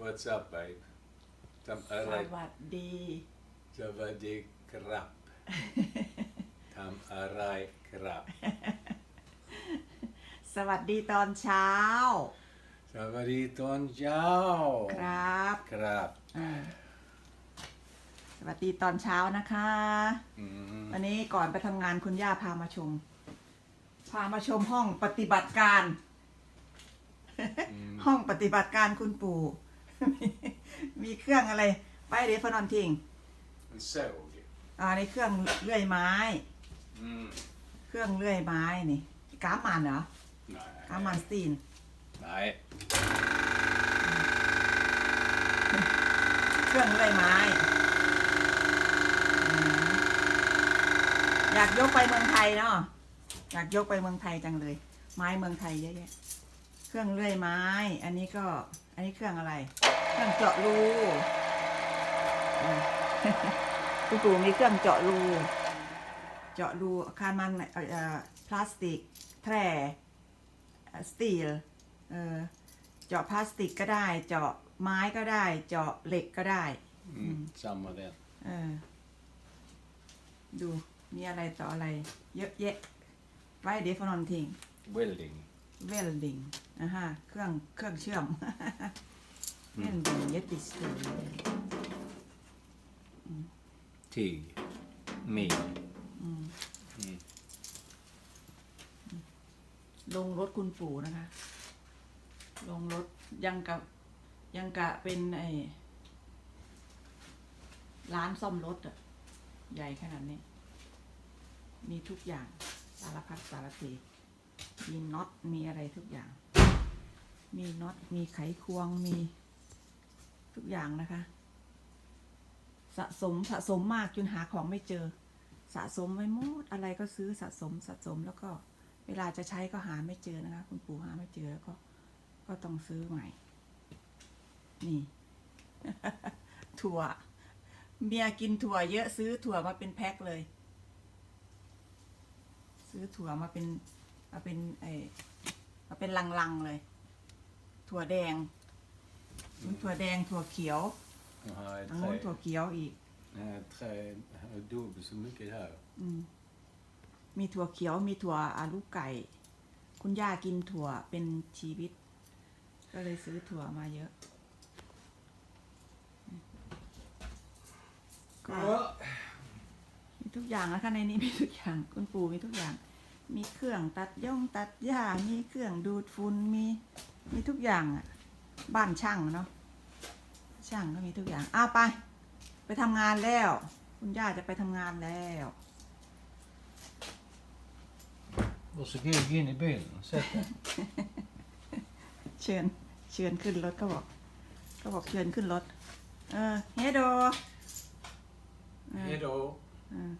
What's up, babe? ทำอะสไร วัสดี สวัสดีครับ ทำอะไรครับ สวัสดีตอนเช้า สวัสดีตอนเช้า ครับ ครับอ่าสวัสดีตอนเช้านะคะ อืมวันนี้ก่อนไปทำงานคุณย่าพามาชม พามาชมห้องปฏิบัติการ ห้องปฏิบัติการคุณปู่ มีมีเครื่องอะไรไปเดี๋ยวพนอนทิ้ง En såg. อ่าในเครื่องเลื่อยไม้ Mm. เครื่องเลื่อยไม้นี่กามันเหรอ Nej. กามันสตีน Nej. เครื่องเลื่อยไม้อืมอยากยกไปเมืองไทยเนาะอยากยกไปเมืองไทยจังเลย ไม้เมืองไทยเยอะแยะ เครื่องเลื่อยไม้ อันนี้ก็ อันนี้เครื่องอะไร เครื่องเจาะรูเออคุณปู่มีเครื่องเจาะรู เจาะรูคานมันเอ่อเอ่อพลาสติก แทร่เอ่อสตีลเออเจาะพลาสติกก็ได้ เจาะไม้ก็ได้ เจาะเหล็กก็ได้ Mm. Samma där. เออดูมีอะไรต่ออะไร เยอะแยะไว้เดี๋ยวฟนอนทิ้ง Welding. เวลดิงอ่าฮะเครื่องเครื่องเชื่อมเวลดิงเย็ดติสตู Tyg. Mil. ลงรถคุณปู่นะคะ ลงรถยังกับยังกะเป็นไอ้ร้านซ่อมรถอะใหญ่ขนาดนี้ มีทุกอย่างสารพัดสารเพ มีน็อตมีอะไรทุกอย่าง มีน็อตมีไขควงมีทุกอย่างนะคะ สะสมสะสมมากจนหาของไม่เจอ สะสมไว้หมดอะไรก็ซื้อสะสมสะสมแล้วก็เวลาจะใช้ก็หาไม่เจอนะคะ คุณปู่หาไม่เจอแล้วก็ก็ต้องซื้อใหม่ นี่ ถั่ว เมียกินถั่วเยอะซื้อถั่วมาเป็นแพ็คเลย ซื้อถั่วมาเป็น มาเป็นไอมาเป็นลังๆเลย ถั่วแดงมีถั่วแดงถั่วเขียว Jag har ทางโน้น tre, ถั่วเขียวอีก jag har tre, jag har dubbelt så mycket här. อืมมีถั่วเขียวมีถั่วอาลูกไก่ คุณย่ากินถั่วเป็นชีวิต ก็เลยซื้อถั่วมาเยอะก็มีทุกอย่างนะคะในนี้มีทุกอย่าง คุณปู่มีทุกอย่าง มีเครื่องตัดย่องตัดหญ้ามีเครื่องดูดฝุ่นมีมีทุกอย่างอะบ้านช่างอะเนาะช่างก็มีทุกอย่างอ้าวไป ไปทำงานแล้ว คุณย่าจะไปทำงานแล้ว Varsågod, gå in i bilen. Sätt dig. เชิญเชิญขึ้นรถก็บอก ก็บอกเชิญขึ้นรถ เออเฮโดเออ Hej då. เออ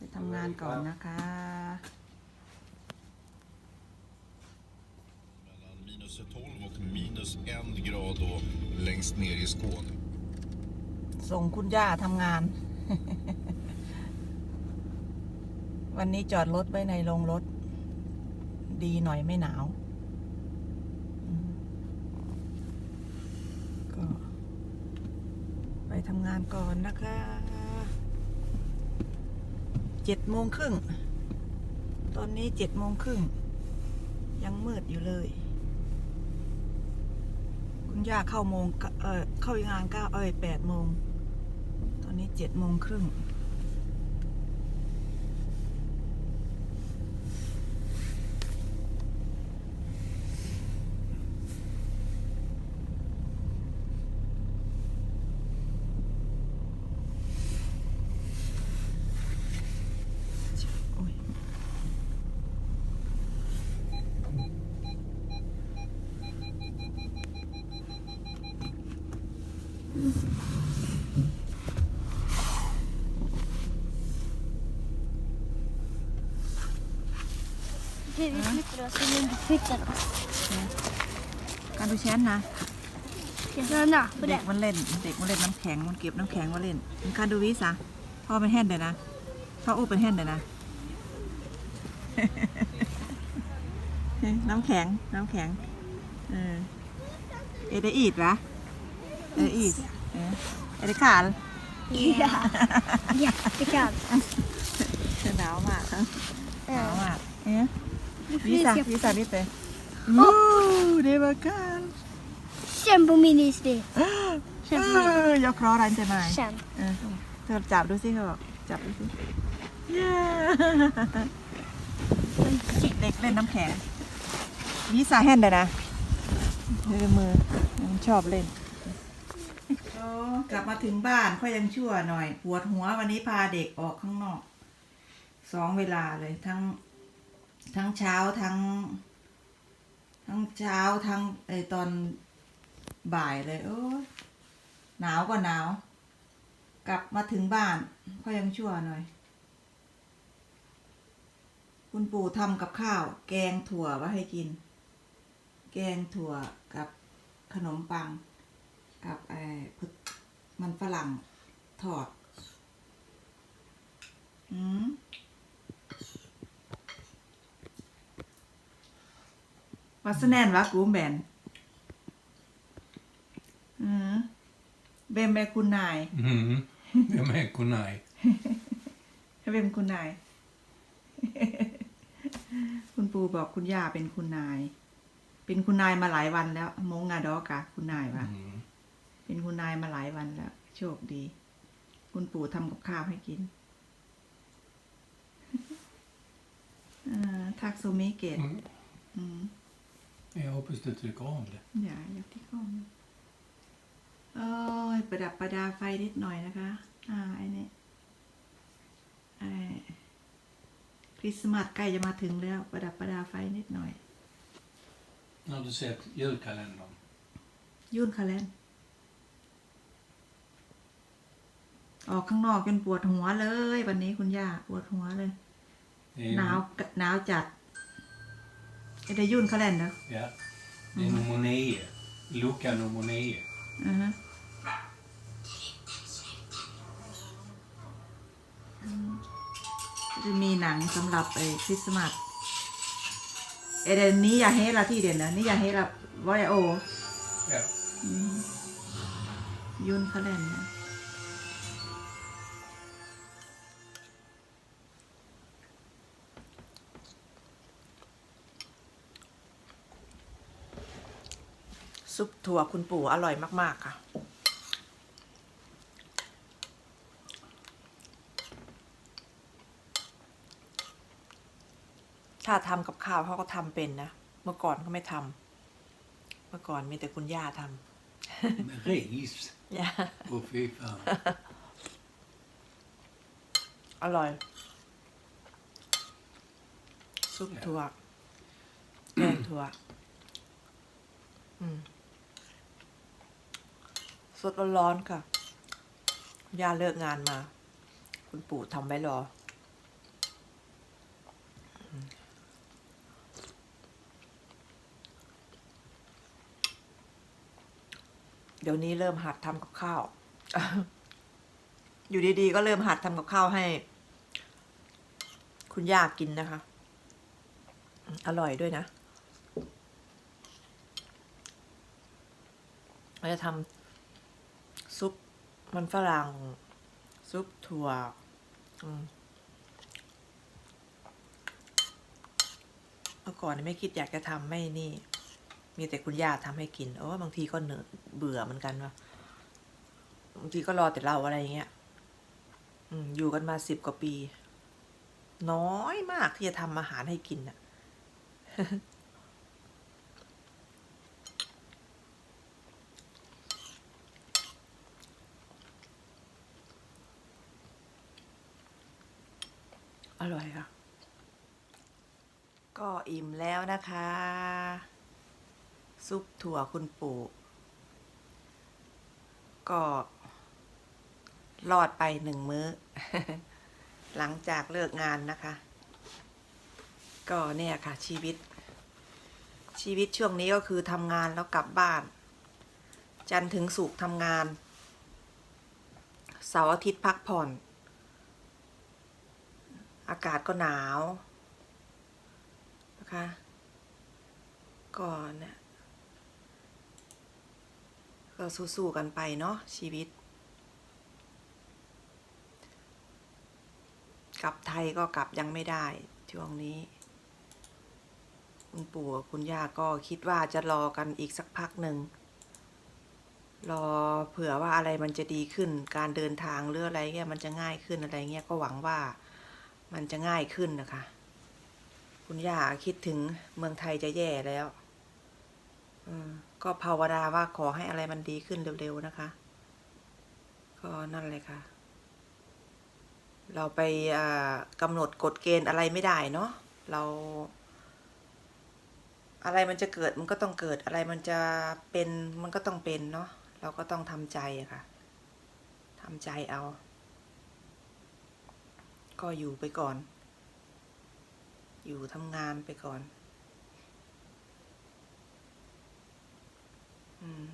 ไปทำงานก่อนนะคะ mellan minus 12 och minus 1 grad då längst ner i Skåne. ส่งคุณย่าทำงาน วันนี้จอดรถไว้ในโรงรถ ดีหน่อยไม่หนาวอืมก็ ไปทำงานก่อนนะคะเจ็ดโมงครึ่ง ตอนนี้เจ็ดโมงครึ่ง ยังมืดอยู่เลย คุณย่าเข้าโมง เออเข้างานเก้าเอ้ยแปดโมง ตอนนี้เจ็ดโมงครึ่ง การดูแชนนะเด็กมันเล่น เด็กมันเล่นน้ำแข็งมันเก็บน้ำแข็งมาเล่นมันการดูวิสาพ่อเป็นแฮนด์เลยนะพ่ออู้เป็นแฮนด์เลยนะน้ำแข็งน้ำแข็งเออเอเดอีดวะเอเดอีดเอเอเดขาน Ja. Jättekallt. หนาวมากครับหนาวมากเอ๊ะ Nu วิสา fryser jag. วิสาดิเตโอ้เดบากัน Känn på min isbil. เออยกครอรันจะมา Känn. เออเธอจับดูสิเขาบอกจับดูสิเย้เด็กเล่นน้ำแข็งวิสาแฮนด์เลยนะมือมือมันชอบเล่นโอ้กลับมาถึงบ้านก็ยังชั่วหน่อย ปวดหัววันนี้พาเด็กออกข้างนอก สองเวลาเลยทั้ง ทั้งเช้าทั้ง ทั้งเช้าทั้งไอตอนบ่ายเลย โอ้หนาวก็หนาว กลับมาถึงบ้านก็ยังชั่วหน่อย คุณปู่ทำกับข้าว แกงถั่วไว้ให้กิน แกงถั่วกับขนมปัง กับไอ้พึกมันฝรั่งทอด อืม Vad så nära va gumben? Mm. Vem är kun nai? Mm. Vem är Kunai? Vem kun nai? คุณปูบอกคุณย่าเป็นคุณนาย เป็นคุณนายมาหลายวันแล้วมงงาดอกะคุณนายวะ Mm. เป็นคุณนายมาหลายวันแล้ว โชคดี คุณปู่ทำกับข้าวให้กินอ่าทักโซมิเกต Mm. อืม Jag hoppas du tycker om det. อย่าอย่าที่ก้มโอ้ยประดับประดาไฟนิดหน่อยนะคะ อ่าไอ้นี่ไอ้คริสต์มาสใกล้จะมาถึงแล้ว ประดับประดาไฟนิดหน่อย Har du sett julkalendern? ยุ่นคาแลนออกข้างนอกจนปวดหัวเลย วันนี้คุณย่าปวดหัวเลย Det är, หนาวหนาวจัด ไอ้ได้ยุ่นคาแลนเนอะ Ja. Det är nummer nio. Lucka nummer nio. อือฮะอืมจะมีหนังสำหรับไอ้คริสต์มาสเอเดนนี้อย่าเฮละที่เด่นนะนี่อย่าเฮละวอยโอ Ja. อืมยุ่ ซุปถั่วคุณปู่อร่อยมาก ๆ ค่ะ ถ้าทำกับข้าวเขาก็ทำเป็นนะ เมื่อก่อนก็ไม่ทำเมื่อก่อนมีแต่คุณย่าท Med ris. ำย่า Åh fy fan. อร่อย ซุปถั่วแกงถั่วอืม สดร้อนๆค่ะ ย่าเลิกงานมา คุณปู่ทำไว้รอ เดี๋ยวนี้เริ่มหัดทำกับข้าว อยู่ดีๆ ก็เริ่มหัดทำกับข้าวให้ คุณย่ากินนะคะ อร่อยด้วยนะเราจะทำ มันฝรั่ง ซุปถั่วเมื่อก่อนไม่คิดอยากจะทำไม่นี่ มีแต่คุณย่าทำให้กินโอ้บางทีก็เหนื่อยเบื่อเหมือนกันว่าบางทีก็รอแต่เราอะไรอย่างเงี้ยอยู่กันมาสิบกว่าปี น้อยมากที่จะทำอาหารให้กินน่ะ อร่อยค่ะ ก็อิ่มแล้วนะคะ ซุปถั่วคุณปู่ก็รอดไปหนึ่งมื้อ หลังจากเลิกงานนะคะ ก็เนี่ยค่ะชีวิต ชีวิตช่วงนี้ก็คือทำงานแล้วกลับบ้าน จันทร์ถึงสุกทำงาน เสาร์อาทิตย์พักผ่อน อากาศก็หนาว นะคะ ก่อนเนี่ยก็สู้ๆกันไปเนาะชีวิต กลับไทยก็กลับยังไม่ได้ช่วงนี้ คุณปู่กับคุณย่าก็คิดว่าจะรอกันอีกสักพักหนึ่งรอเผื่อว่าอะไรมันจะดีขึ้น การเดินทางหรืออะไรเงี้ยมันจะง่ายขึ้นอะไรเงี้ยก็หวังว่ามันจะง่ายขึ้นนะคะ คุณย่าคิดถึงเมืองไทยจะแย่แล้ว อืม ก็ภาวนาว่าขอให้อะไรมันดีขึ้นเร็วๆนะคะ ก็นั่นเลยค่ะ เราไปกำหนดกฎเกณฑ์อะไรไม่ได้เนาะ เรา อะไรมันจะเกิดมันก็ต้องเกิด อะไรมันจะเป็นมันก็ต้องเป็นเนาะ เราก็ต้องทำใจอะค่ะทำใจเอา ก็อยู่ไปก่อน อยู่ทำงานไปก่อน อืม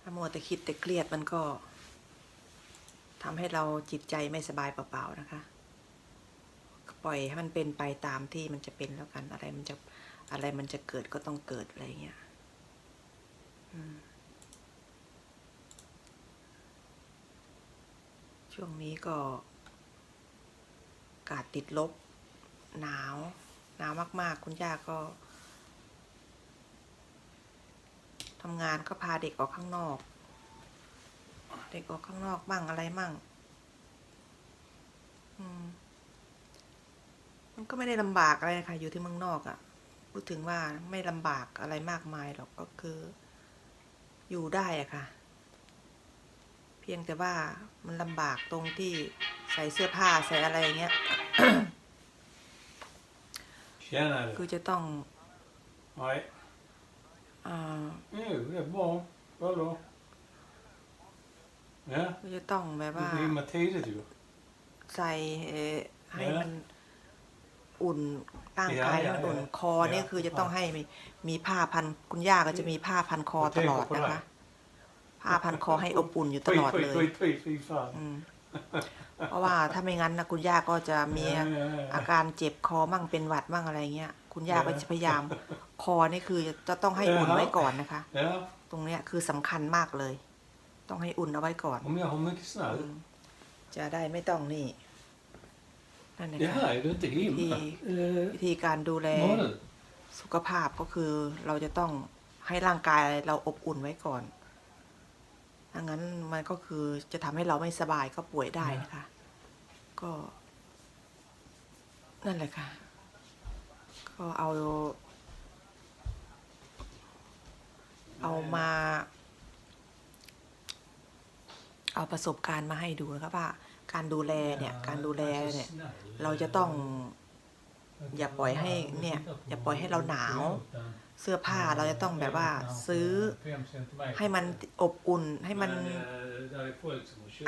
ถ้ามัวแต่คิดแต่เครียดมันก็ทำให้เราจิตใจไม่สบายเปล่าๆนะคะ ปล่อยให้มันเป็นไปตามที่มันจะเป็นแล้วกัน อะไรมันจะอะไรมันจะเกิดก็ต้องเกิดอะไรเงี้ยช่วงนี้ก็ากาศติดลบ หนาว หนาวมาก ๆ คุณย่าก็ทำงานก็พาเด็กออกข้างนอก เด็กออกข้างนอกบ้างอะไรมั่งมันก็ไม่ได้ลำบากอะไรนะคะอยู่ที่เมืองนอกอะ่ะ พูดถึงว่าไม่ลำบากอะไรมากมายหรอกก็คือ อยู่ได้อะค่ะ เพียงแต่ว่ามันลำบากตรงที่ ใส่เสื้อผ้าใส่อะไรอย่างเงี้ย Tjenare. คือจะต้อง Nej. อ่า Jo, det är bra. Vadå? Ja, คือจะต้องแบบ det ว่า rimmar tidigt ju. ใส่เอ่อให้เออมันอุ่นร่างกายเดี๋ยวให้มันอุ่นเดี๋ยวคอเนี่ยเดี๋ยวคือจะต้องให้มีมีผ้าพันคุณย่าก็จะมีผ้าพันคอตลอดนะคะ ผ้าพันคอให้อบอุ่นอยู่ต Fy, ลอด fy, เลย fy, fy, fy fan. อืม เพราะว่าถ้าไม่งั้นนะคุณย่าก็จะมี Ja, ja, ja. อาการเจ็บคอมั่งเป็นหวัดมั่งอะไรเงี้ย คุณย่าก็จะพยายาม คอนี่คือจะต้องให้อุ่นไว้ก่อนนะคะ Ja, ตรงเนี้ยคือสำคัญมากเลย ต้องให้อุ่นเอาไว้ก่อน om jag har mycket snäll. จะได้ไม่ต้องนี่นั่นนะ Det คะ här är det inte himla. Eh, วิธีการดูแล Vad nu? สุขภาพก็คือเราจะต้องให้ร่างกายเราอบอุ่นไว้ก่อน ถ้างั้นมันก็คือจะทำให้เราไม่สบายก็ป่วยได้นะคะ ก็ นั่นแหละค่ะ ก็เอา เอามา เอาประสบการณ์มาให้ดูนะครับว่า การดูแลเนี่ย การดูแลเนี่ย เราจะต้อง อย่าปล่อยให้เนี่ย อย่าปล่อยให้เราหนาว เสื้อผ้าเราจะต้องแบบว่าซื้อให้มันอบอุ่นให้มัน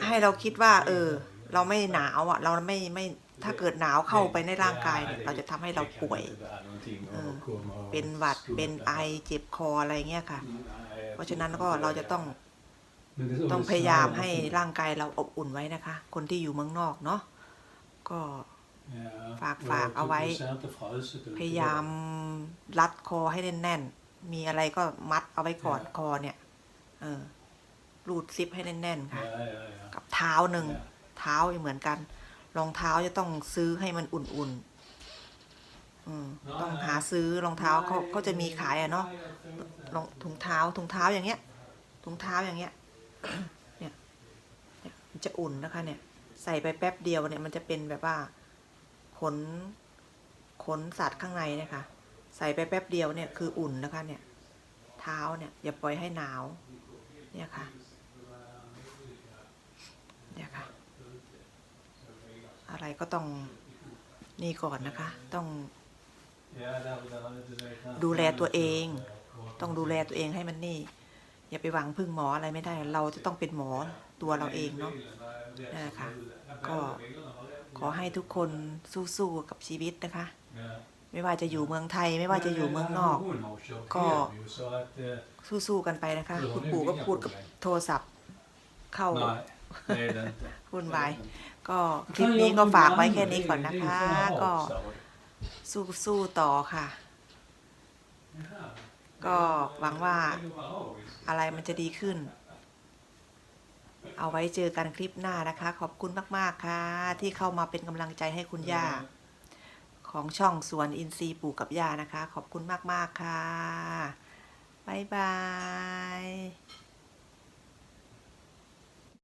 ให้เราคิดว่า เออ เราไม่หนาวอะ เราไม่ไม่ถ้าเกิดหนาวเข้าไปในร่างกายเนี่ยเราจะทำให้เราป่วยเออเป็นหวัดเป็นไอเจ็บคออะไรเงี้ยค่ะ เพราะฉะนั้นก็เราจะต้องต้องพยายามให้ร่างกายเราอบอุ่นไว้นะคะ คนที่อยู่เมืองนอกเนาะก็ ฝากฝากเอาไว้ พยายามรัดคอให้แน่นๆ มีอะไรก็มัดเอาไว้ก่อนคอเนี่ย เออรูดซิปให้แน่นๆค่ะ กับเท้าหนึ่ง เท้าเหมือนกัน รองเท้าจะต้องซื้อให้มันอุ่นๆอืมต้องหาซื้อรองเท้าเขาเขาจะมีขายอะเนาะรองถุงเท้าถุงเท้าอย่างเงี้ยถุงเท้าอย่างเงี้ย เนี่ยเนี่ยมันจะอุ่นนะคะเนี่ย ใส่ไปแป๊บเดียวเนี่ยมันจะเป็นแบบว่า ขนขนสัตว์ข้างในเนะคะ ใส่ไปแป๊บเดียวเนี่ยคืออุ่นนะคะเนี่ย เท้าเนี่ยอย่าปล่อยให้หนาว เนี่ยค่ะ เนี่ยค่ะ อะไรก็ต้องนี่ก่อนนะคะ ต้อง ดูแลตัวเอง ต้องดูแลตัวเองให้มันนี่ อย่าไปหวังพึ่งหมออะไรไม่ได้ เราจะต้องเป็นหมอตัวเราเองเนาะนั่นแหละค่ะก็ อให้ทุกคนสู้ๆกับชีวิตนะคะ ไม่ว่าจะอยู่เมืองไทยไม่ว่าจะอยู่เมืองนอก ก็สู้ๆกันไปนะคะ คุณปู่ก็พูดกับโทรศัพท์เข้า Nej, det är det inte. วุ่นวายก็คลิปนี้ก็ฝากไว้แค่นี้ก่อนนะคะ ก็สู้สู้ต่อค่ะ Ja, ก็หวังว่าอะไรมันจะดีขึ้น เอาไว้เจอกันคลิปหน้านะคะ ขอบคุณมากๆค่ะ ที่เข้ามาเป็นกำลังใจให้คุณย่า ของช่องสวนอินทรีย์ปลูกกับย่านะคะ ขอบคุณมากๆค่ะ บ๊ายบาย